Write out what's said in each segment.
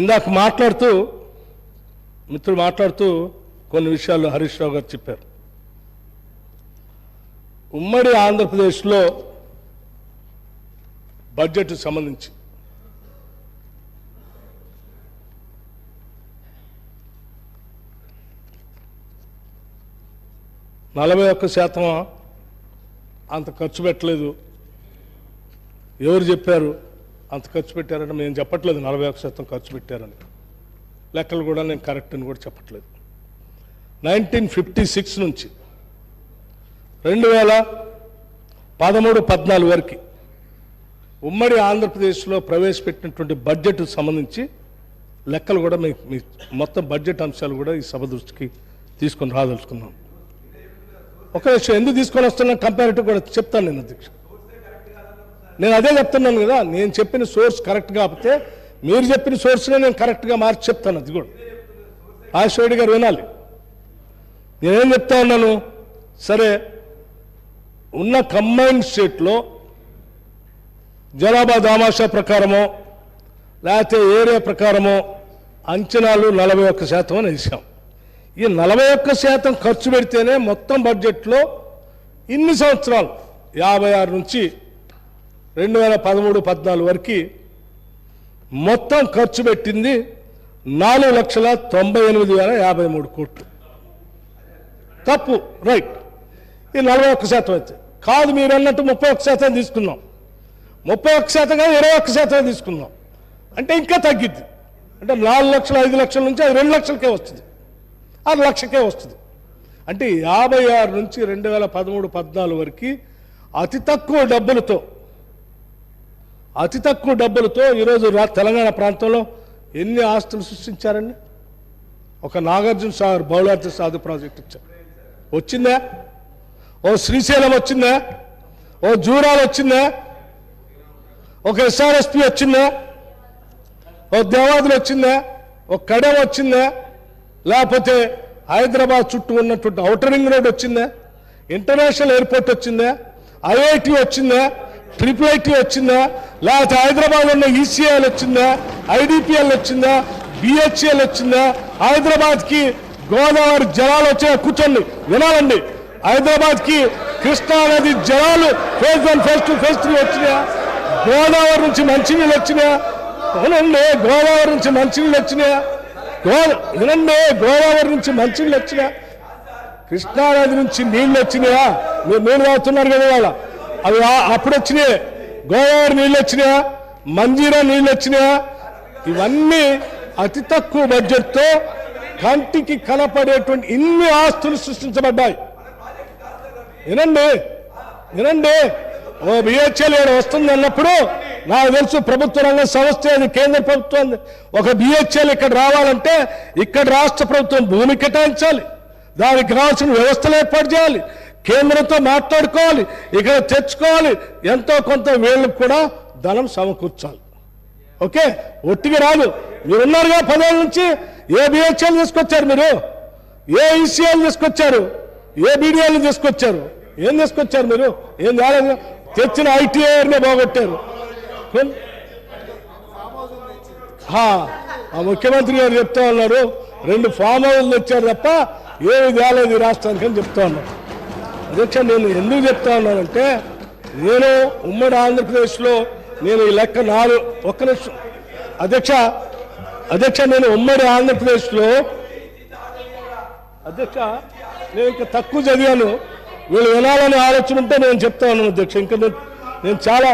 ఇందాక మాట్లాడుతూ మిత్రులు మాట్లాడుతూ కొన్ని విషయాలు హరీష్ రావు గారు చెప్పారు ఉమ్మడి ఆంధ్రప్రదేశ్లో బడ్జెట్ సంబంధించి నలభై ఒక్క శాతం అంత ఖర్చు పెట్టలేదు ఎవరు చెప్పారు అంత ఖర్చు పెట్టారని నేను చెప్పట్లేదు నలభై ఒక శాతం ఖర్చు పెట్టారని లెక్కలు కూడా నేను కరెక్ట్ అని కూడా చెప్పట్లేదు నైన్టీన్ ఫిఫ్టీ సిక్స్ నుంచి రెండు వేల పదమూడు పద్నాలుగు వరకు ఉమ్మడి ఆంధ్రప్రదేశ్లో ప్రవేశపెట్టినటువంటి బడ్జెట్ సంబంధించి లెక్కలు కూడా మీ మీ మొత్తం బడ్జెట్ అంశాలు కూడా ఈ సభ దృష్టికి తీసుకొని రాదలుచుకున్నాం ఒక విషయం ఎందుకు తీసుకొని వస్తున్నా కంపారిటివ్ కూడా చెప్తాను నేను అధ్యక్షుడు నేను అదే చెప్తున్నాను కదా నేను చెప్పిన సోర్స్ కరెక్ట్ కాకపోతే మీరు చెప్పిన సోర్స్నే నేను కరెక్ట్గా మార్చి చెప్తాను అది కూడా ఆశ్వడి గారు వినాలి నేనేం చెప్తా ఉన్నాను సరే ఉన్న కంబైన్డ్ స్టేట్లో జనాభా దామాషా ప్రకారమో లేకపోతే ఏరియా ప్రకారమో అంచనాలు నలభై ఒక్క శాతం అని వేసాం ఈ నలభై ఒక్క శాతం ఖర్చు పెడితేనే మొత్తం బడ్జెట్లో ఇన్ని సంవత్సరాలు యాభై ఆరు నుంచి రెండు వేల పదమూడు పద్నాలుగు వరకు మొత్తం ఖర్చు పెట్టింది నాలుగు లక్షల తొంభై ఎనిమిది వేల యాభై మూడు కోట్లు తప్పు రైట్ ఇది నలభై ఒక్క శాతం అయితే కాదు మీరు అన్నట్టు ముప్పై ఒక్క శాతం తీసుకున్నాం ముప్పై ఒక్క శాతం కాదు ఇరవై ఒక్క శాతం తీసుకున్నాం అంటే ఇంకా తగ్గిద్ది అంటే నాలుగు లక్షలు ఐదు లక్షల నుంచి అది రెండు లక్షలకే వస్తుంది ఆరు లక్షకే వస్తుంది అంటే యాభై ఆరు నుంచి రెండు వేల పదమూడు పద్నాలుగు వరకు అతి తక్కువ డబ్బులతో అతి తక్కువ డబ్బులతో ఈరోజు తెలంగాణ ప్రాంతంలో ఎన్ని ఆస్తులు సృష్టించారండి ఒక నాగార్జున సాగర్ బౌలార్జున సాధు ప్రాజెక్ట్ ఇచ్చారు వచ్చిందా ఓ శ్రీశైలం వచ్చిందా ఓ జూరాలు వచ్చిందా ఒక ఎస్ఆర్ఎస్పి వచ్చిందా ఓ దేవాదులు వచ్చిందా ఓ కడెం వచ్చిందా లేకపోతే హైదరాబాద్ చుట్టూ ఉన్నటువంటి ఔటర్ రింగ్ రోడ్ వచ్చిందా ఇంటర్నేషనల్ ఎయిర్పోర్ట్ వచ్చిందా ఐఐటి వచ్చిందా ట్రిపుల్ ఐటీ వచ్చిందా లేకపోతే హైదరాబాద్ ఉన్న ఈసీఐలు వచ్చిందా ఐడిపిఎల్ వచ్చిందా బిహెచ్ఎల్ వచ్చిందా హైదరాబాద్కి గోదావరి జలాలు వచ్చాయా కూర్చోండి వినాలండి హైదరాబాద్కి కృష్ణానది జలాలు phase one phase two phase three వచ్చినా గోదావరి నుంచి మంచినీళ్ళు వచ్చినాయా అవునండి గోదావరి నుంచి మంచినీళ్ళు వచ్చినాయా వినండి గోదావరి నుంచి మంచినీళ్ళు వచ్చినా కృష్ణానది నుంచి నీళ్ళు వచ్చినాయా మీరు నీళ్ళు తాగుతున్నారు కదా వాళ్ళ అవి అప్పుడు వచ్చినాయి గోదావరి నీళ్ళు వచ్చినాయా మంజీరా నీళ్ళు వచ్చినాయా ఇవన్నీ అతి తక్కువ బడ్జెట్తో కంటికి కనపడేటువంటి ఇన్ని ఆస్తులు సృష్టించబడ్డాయి వినండి వినండి ఓ బిహెచ్ఎల్ ఏడు వస్తుంది అన్నప్పుడు నాకు తెలుసు ప్రభుత్వ రంగ సంస్థ అది కేంద్ర ప్రభుత్వం ఒక బిహెచ్ఎల్ ఇక్కడ రావాలంటే ఇక్కడ రాష్ట్ర ప్రభుత్వం భూమి కేటాయించాలి దానికి కావాల్సిన వ్యవస్థలు ఏర్పాటు చేయాలి కేంద్రంతో మాట్లాడుకోవాలి ఇక్కడ తెచ్చుకోవాలి ఎంతో కొంత వీళ్ళకి కూడా ధనం సమకూర్చాలి ఓకే ఒట్టిగా రాదు మీరున్నారుగా పదేళ్ళ నుంచి ఏ బిహెచ్ఎల్ తీసుకొచ్చారు మీరు ఏ ఈసీఎల్ తీసుకొచ్చారు ఏ బీడీఎల్ తీసుకొచ్చారు ఏం తీసుకొచ్చారు మీరు ఏం కాలేదు తెచ్చిన ఐటీఐ బాగొట్టారు ఆ ముఖ్యమంత్రి గారు చెప్తా ఉన్నారు రెండు ఫామ్ హౌస్ వచ్చారు తప్ప ఏమి కాలేదు రాష్ట్రానికి అని చెప్తా ఉన్నారు అధ్యక్ష నేను ఎందుకు చెప్తా ఉన్నానంటే నేను ఉమ్మడి ఆంధ్రప్రదేశ్లో నేను ఈ లెక్క నాలుగు ఒక్క నిమిషం అధ్యక్ష అధ్యక్ష నేను ఉమ్మడి ఆంధ్రప్రదేశ్లో అధ్యక్ష నేను ఇంకా తక్కువ చదివాను వీళ్ళు వినాలని ఆలోచన ఉంటే నేను చెప్తా ఉన్నాను అధ్యక్ష ఇంకా నేను నేను చాలా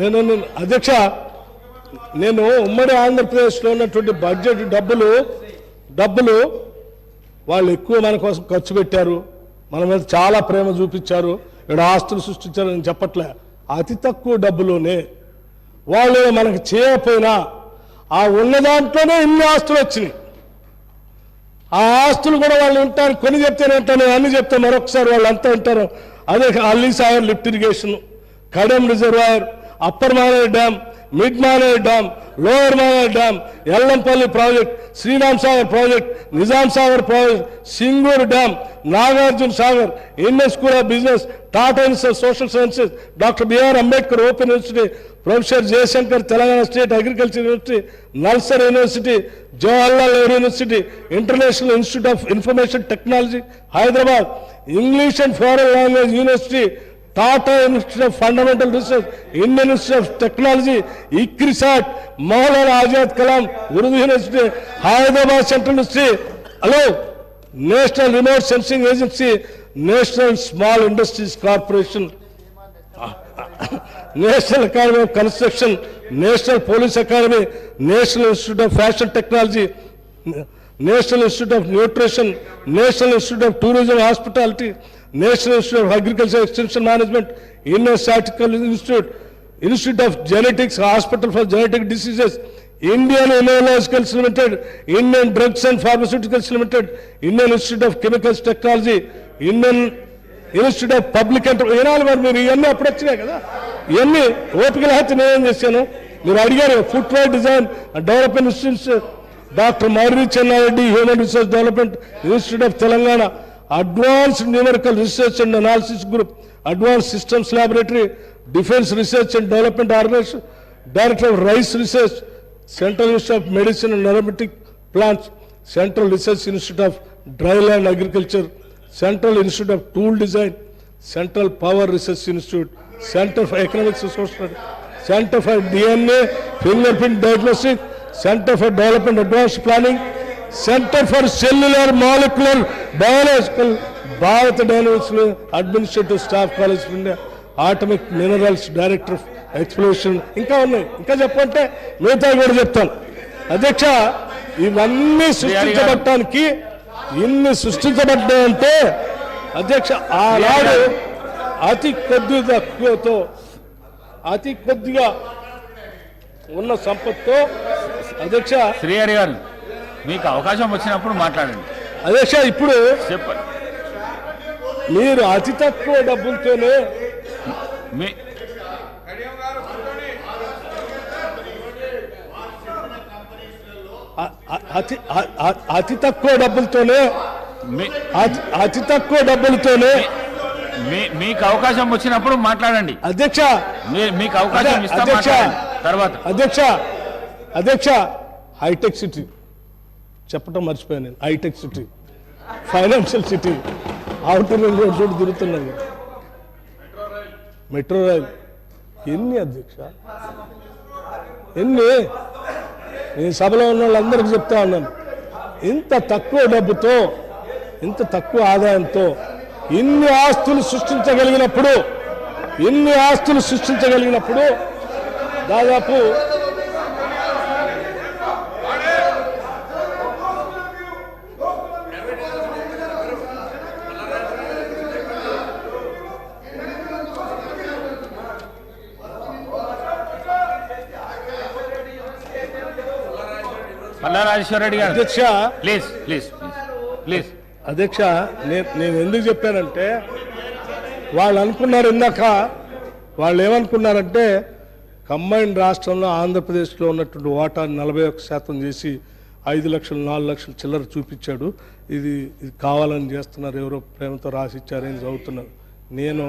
నేను నేను అధ్యక్ష నేను ఉమ్మడి ఆంధ్రప్రదేశ్లో ఉన్నటువంటి బడ్జెట్ డబ్బులు డబ్బులు వాళ్ళు ఎక్కువ మన కోసం ఖర్చు పెట్టారు మన మీద చాలా ప్రేమ చూపించారు ఇక్కడ ఆస్తులు సృష్టించారు అని చెప్పట్లే అతి తక్కువ డబ్బులోనే వాళ్ళు మనకు చేయకపోయినా ఆ ఉన్న దాంట్లోనే ఇన్ని ఆస్తులు వచ్చినాయి ఆ ఆస్తులు కూడా వాళ్ళు ఉంటారు కొని చెప్తేనే వింటాను అన్ని చెప్తే మరొకసారి వాళ్ళు అంతా ఉంటారు అదే Ali Sagar lift irrigation Kadem reservoir upper Maner dam mid Maner dam lower Maner dam Yellampalli project Sriram Sagar project Nizam Sagar project Singur dam Nagarjuna Sagar Indian school of business Tata institute social sciences doctor BR Ambedkar open university professor Jayashankar Telangana state agriculture university NALSAR university Jawaharlal Nehru university international institute of information technology Hyderabad English and foreign language university Tata Institute of Fundamental Research, Indian Institute of Technology, ICRISAT, Maulana Azad Kalam, Urdu University, Hyderabad Central University, hello, National Remote Sensing Agency, National Small Industries Corporation, National Academy of Construction, National Police Academy, National Institute of Fashion Technology, National Institute of Nutrition, National Institute of Tourism and Hospitality, national institute of agriculture extension management Indian institute institute of genetics hospital for genetic diseases Indian immunologicals limited Indian drugs and pharmaceuticals limited Indian institute of chemicals technology Indian institute of public enter వినాలి మరి మీరు ఇవన్నీ అప్పుడు వచ్చినాయి కదా ఇవన్నీ ఓపిక లేకపోతే నేనేం చేశాను మీరు అడిగారు footwear design development institutes doctor Marri Chennareddy human resource development institute of Telangana advanced numerical research and analysis group, advanced systems laboratory, defense research and development organization, director of rice research, central institute of medicine and aromatic plants, central research institute of dryland agriculture, central institute of tool design, central power research institute, center for economics Research, center for dna, fingerprint diagnostic, center for development advanced planning, centre for cellular molecular biological Bharat డైనమిక్స్లో administrative staff college నుండి atomic minerals director exploration ఇంకా ఉన్నాయి ఇంకా చెప్పంటే మిగతా కూడా చెప్తాను అధ్యక్ష ఇవన్నీ సృష్టించబడటానికి ఇన్ని సృష్టించబడ్డాయంటే అధ్యక్ష ఆనాడు అతి కొద్ది తక్కువతో అతి కొద్దిగా ఉన్న సంపత్తో అధ్యక్ష శ్రీహరి గారు మీకు అవకాశం వచ్చినప్పుడు మాట్లాడండి అదే సార్ ఇప్పుడు చెప్పండి మీరు అతి తక్కువ డబ్బులతోనే మీ అతి అతి తక్కువ డబ్బులతోనే అతి తక్కువ డబ్బులతోనే మీకు అవకాశం వచ్చినప్పుడు మాట్లాడండి అధ్యక్ష మీకు అవకాశం అధ్యక్ష తర్వాత అధ్యక్ష అధ్యక్ష హైటెక్ సిటీ చెప్పడం మర్చిపోయాను నేను hitech city financial city outer ring road చోటు మెట్రో రైల్ ఎన్ని అధ్యక్ష ఎన్ని నేను సభలో ఉన్న వాళ్ళందరికీ చెప్తా ఉన్నాను ఇంత తక్కువ డబ్బుతో ఇంత తక్కువ ఆదాయంతో ఇన్ని ఆస్తులు సృష్టించగలిగినప్పుడు ఇన్ని ఆస్తులు సృష్టించగలిగినప్పుడు దాదాపు రెడ్డి గారు అధ్యక్ష ప్లీజ్ ప్లీజ్ ప్లీజ్ అధ్యక్ష నేను ఎందుకు చెప్పానంటే వాళ్ళు అనుకున్నారు ఇందాక వాళ్ళు ఏమనుకున్నారంటే కంబైన్ రాష్ట్రంలో ఆంధ్రప్రదేశ్లో ఉన్నటువంటి వాటా నలభై ఒక్క శాతం చేసి ఐదు లక్షలు నాలుగు లక్షలు చిల్లర చూపించాడు ఇది ఇది కావాలని చేస్తున్నారు ఎవరో ప్రేమతో రాసి ఇచ్చారని చదువుతున్నారు నేను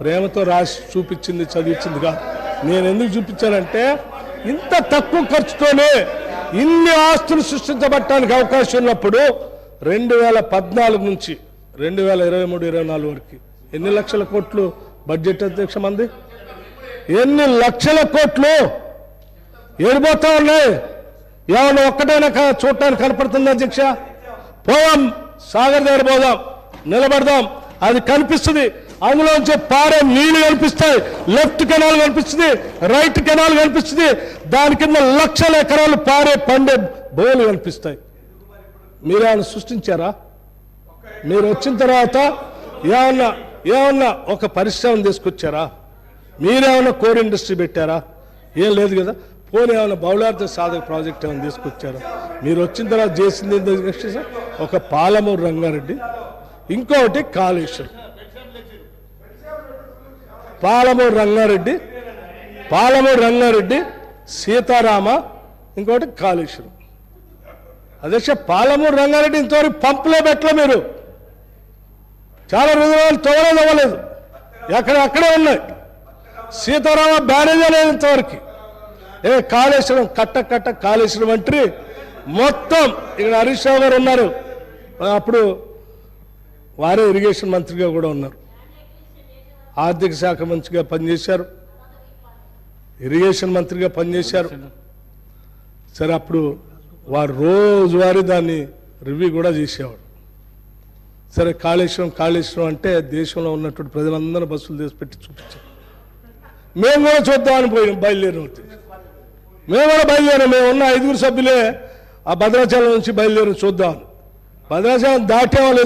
ప్రేమతో రాసి చూపించింది చదివించింది కాదు నేను ఎందుకు చూపించానంటే ఇంత తక్కువ ఖర్చుతోనే ఇన్ని ఆస్తులు సృష్టించబట్టడానికి అవకాశం ఉన్నప్పుడు రెండు వేల పద్నాలుగు నుంచి రెండు వేల ఇరవై మూడు ఇరవై నాలుగు వరకు ఎన్ని లక్షల కోట్లు బడ్జెట్ అధ్యక్ష మంది ఎన్ని లక్షల కోట్లు ఏడిపోతా ఉన్నాయి ఏమన్నా ఒక్కటైనా చూడటానికి కనపడుతుంది అధ్యక్ష పోదాం సాగర్ దగ్గర పోదాం నిలబడదాం అది కనిపిస్తుంది అందులోంచి పారే నీళ్లు కనిపిస్తాయి లెఫ్ట్ కెనాల్ కనిపిస్తుంది రైట్ కెనాల్ కనిపిస్తుంది దాని కింద లక్షల ఎకరాలు పారే పండే బోలు కనిపిస్తాయి మీరు ఆయన సృష్టించారా మీరు వచ్చిన తర్వాత ఏమన్నా ఏమన్నా ఒక పరిశ్రమ తీసుకొచ్చారా మీరేమన్నా కోర్ ఇండస్ట్రీ పెట్టారా ఏం లేదు కదా పోనీ ఏమైనా బౌలార్థ సాధక ప్రాజెక్ట్ ఏమైనా తీసుకొచ్చారా మీరు వచ్చిన తర్వాత చేసింది ఒక పాలమూరు రంగారెడ్డి ఇంకొకటి కాళేశ్వరం పాలమూరు రంగారెడ్డి పాలమూరు రంగారెడ్డి సీతారామ ఇంకోటి కాళేశ్వరం అదే పాలమూరు రంగారెడ్డి ఇంతవరకు పంపులో పెట్టలే మీరు చాలా రోజులు తొగలేదు అవ్వలేదు ఎక్కడ అక్కడే ఉన్నాయి సీతారామ బ్యారేజ్ లేదు ఇంతవరకు ఏ కాళేశ్వరం కట్ట కట్ట కాళేశ్వరం అంటే మొత్తం ఇక్కడ హరీష్ రావు గారు ఉన్నారు అప్పుడు వారే ఇరిగేషన్ మంత్రిగా కూడా ఉన్నారు ఆర్థిక శాఖ మంత్రిగా పనిచేశారు ఇరిగేషన్ మంత్రిగా పనిచేశారు సరే అప్పుడు వారు రోజువారీ దాన్ని రివ్యూ కూడా చేసేవాడు సరే కాళేశ్వరం కాళేశ్వరం అంటే దేశంలో ఉన్నటువంటి ప్రజలందరూ బస్సులు తీసి పెట్టి చూపించారు మేము కూడా చూద్దామని పోయినాం బయలుదేరిన మేము కూడా బయలుదేరాం మేము ఉన్న ఐదుగురు సభ్యులే ఆ భద్రాచలం నుంచి బయలుదేరి చూద్దాం భద్రాచలం దాటేవాళ్ళు